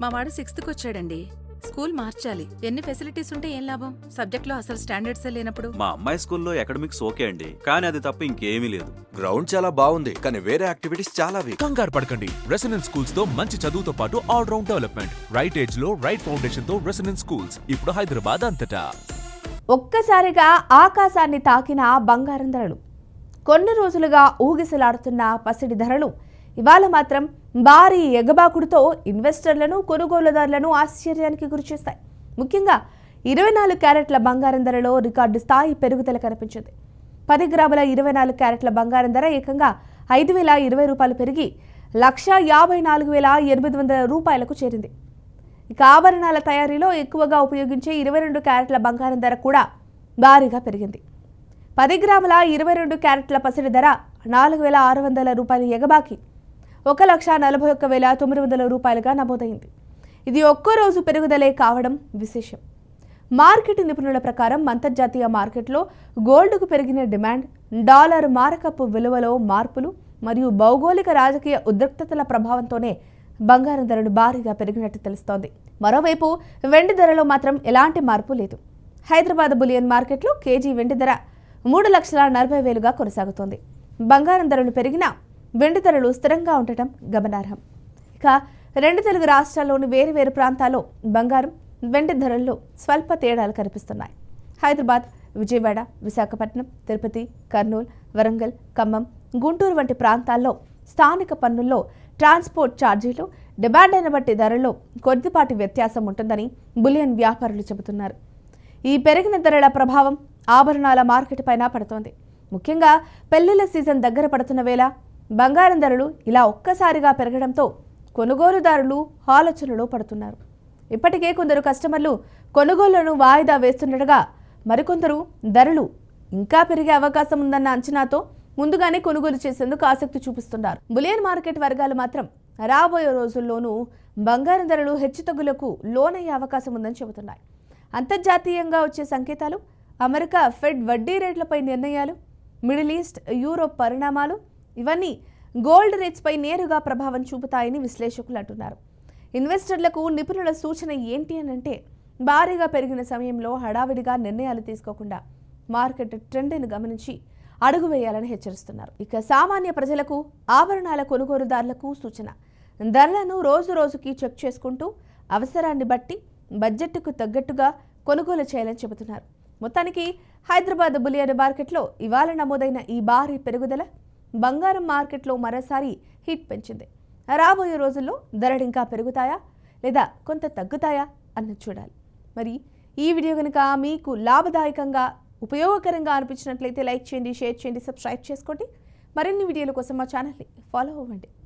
మా వాడు సిక్స్త్కి వచ్చాడండి స్కూల్ మార్చాలి. ఎన్ని ఫెసిలిటీస్ ఉంటే ఏం లాభం? సబ్జెక్ట్లో అసలు స్టాండర్డ్స్ లేనప్పుడు. మా అమ్మాయి స్కూల్లో అకాడమిక్స్ ఓకే అండి. కానీ అది తప్ప ఇంకేమీ లేదు. గ్రౌండ్ చాలా బాగుంది కానీ వేరే యాక్టివిటీస్ చాలా వీక్. కంగారు పడకండి. రెసిడెన్స్ స్కూల్స్తో మంచి చదువుతో పాటు ఆల్ రౌండ్ డెవలప్మెంట్ రైట్ ఏజ్లో రైట్ ఫౌండేషన్తో రెసిడెన్స్ స్కూల్స్ ఇప్పుడు హైదరాబాద్ అంతటా. ఒక్కసారిగా ఆకాశాన్ని తాకిన బంగారం ధరలు. కొన్ని రోజులుగా ఊగిసలాడుతున్న పసిడి ధరలు ఇవాళ మాత్రం భారీ ఎగబాకుడుతో ఇన్వెస్టర్లను కొనుగోలుదారులను ఆశ్చర్యానికి గురిచేస్తాయి. ముఖ్యంగా ఇరవై నాలుగు క్యారెట్ల బంగారం ధరలో రికార్డు స్థాయి పెరుగుదల కనిపించింది. పది గ్రాముల ఇరవై నాలుగు క్యారెట్ల బంగారం ధర ఏకంగా ఐదు వేల ఇరవై రూపాయలు పెరిగి లక్ష యాభై నాలుగు వేల ఎనిమిది వందల రూపాయలకు చేరింది. ఇక ఆభరణాల తయారీలో ఎక్కువగా ఉపయోగించే ఇరవై రెండు క్యారెట్ల బంగారం ధర కూడా భారీగా పెరిగింది. పది గ్రాముల ఇరవై రెండు క్యారెట్ల పసిడి ధర నాలుగు వేల ఆరు వందల రూపాయలు ఎగబాకి ఒక లక్ష నలభై ఒక్క వేల తొమ్మిది వందల రూపాయలుగా నమోదైంది. ఇది ఒక్కో రోజు పెరుగుదలే కావడం విశేషం. మార్కెట్ నిపుణుల ప్రకారం అంతర్జాతీయ మార్కెట్లో గోల్డ్కు పెరిగిన డిమాండ్ డాలర్ మారకపు విలువలో మార్పులు మరియు భౌగోళిక రాజకీయ ఉద్రిక్తతల ప్రభావంతోనే బంగారం ధరలు భారీగా పెరిగినట్టు తెలుస్తోంది. మరోవైపు వెండి ధరలో మాత్రం ఎలాంటి మార్పు లేదు. హైదరాబాద్ బులియన్ మార్కెట్లో కేజీ వెండి ధర మూడు లక్షల నలభై వేలుగా కొనసాగుతోంది. బంగారం ధరలు పెరిగినా వెండి ధరలు స్థిరంగా ఉండటం గమనార్హం. ఇక రెండు తెలుగు రాష్ట్రాల్లోని వేరు వేరు ప్రాంతాల్లో బంగారం వెండి ధరల్లో స్వల్ప తేడాలు కనిపిస్తున్నాయి. హైదరాబాద్ విజయవాడ విశాఖపట్నం తిరుపతి కర్నూలు వరంగల్ ఖమ్మం గుంటూరు వంటి ప్రాంతాల్లో స్థానిక పన్నుల్లో ట్రాన్స్పోర్ట్ ఛార్జీలు అయిన బట్టి ధరల్లో కొద్దిపాటి వ్యత్యాసం ఉంటుందని బులియన్ వ్యాపారులు చెబుతున్నారు. ఈ పెరిగిన ధరల ప్రభావం ఆభరణాల మార్కెట్ పైన పడుతోంది. ముఖ్యంగా పెళ్ళిళ్ళ సీజన్ దగ్గర పడుతున్న వేళ బంగారం ధరలు ఇలా ఒక్కసారిగా పెరగడంతో కొనుగోలుదారులు ఆలోచనలో పడుతున్నారు. ఇప్పటికే కొందరు కస్టమర్లు కొనుగోళ్ళను వాయిదా వేస్తుండగా మరికొందరు ధరలు ఇంకా పెరిగే అవకాశం ఉందన్న అంచనాతో ముందుగానే కొనుగోలు చేసేందుకు ఆసక్తి చూపిస్తున్నారు. బులియన్ మార్కెట్ వర్గాలు మాత్రం రాబోయే రోజుల్లోనూ బంగారం ధరలు హెచ్చుతగ్గులకు లోనయ్యే అవకాశం ఉందని చెబుతున్నాయి. అంతర్జాతీయంగా వచ్చే సంకేతాలు అమెరికా ఫెడ్ వడ్డీ రేట్లపై నిర్ణయాలు మిడిల్ ఈస్ట్ యూరోప్ పరిణామాలు ఇవన్నీ గోల్డ్ రేట్స్పై నేరుగా ప్రభావం చూపుతాయని విశ్లేషకులు అంటున్నారు. ఇన్వెస్టర్లకు నిపుణుల సూచన ఏంటి అని అంటే భారీగా పెరిగిన సమయంలో హడావిడిగా నిర్ణయాలు తీసుకోకుండా మార్కెట్ ట్రెండ్ను గమనించి అడుగు వేయాలని హెచ్చరిస్తున్నారు. ఇక సామాన్య ప్రజలకు ఆభరణాల కొనుగోలుదారులకు సూచన. ధరలను రోజు రోజుకి చెక్ చేసుకుంటూ అవసరాన్ని బట్టి బడ్జెట్కు తగ్గట్టుగా కొనుగోలు చేయాలని చెబుతున్నారు. మొత్తానికి హైదరాబాద్ బులియన్ మార్కెట్లో ఇవాళ నమోదైన ఈ భారీ పెరుగుదల బంగారం మార్కెట్లో మరోసారి హిట్ పెంచింది. రాబోయే రోజుల్లో ధరలు ఇంకా పెరుగుతాయా? లేదా కొంత తగ్గుతాయా? అన్నది చూడాలి. మరి ఈ వీడియో కనుక మీకు లాభదాయకంగా ఉపయోగకరంగా అనిపించినట్లయితే లైక్ చేయండి షేర్ చేయండి సబ్స్క్రైబ్ చేసుకోండి. మరిన్ని వీడియోల కోసం మా ఛానల్ని ఫాలో అవ్వండి.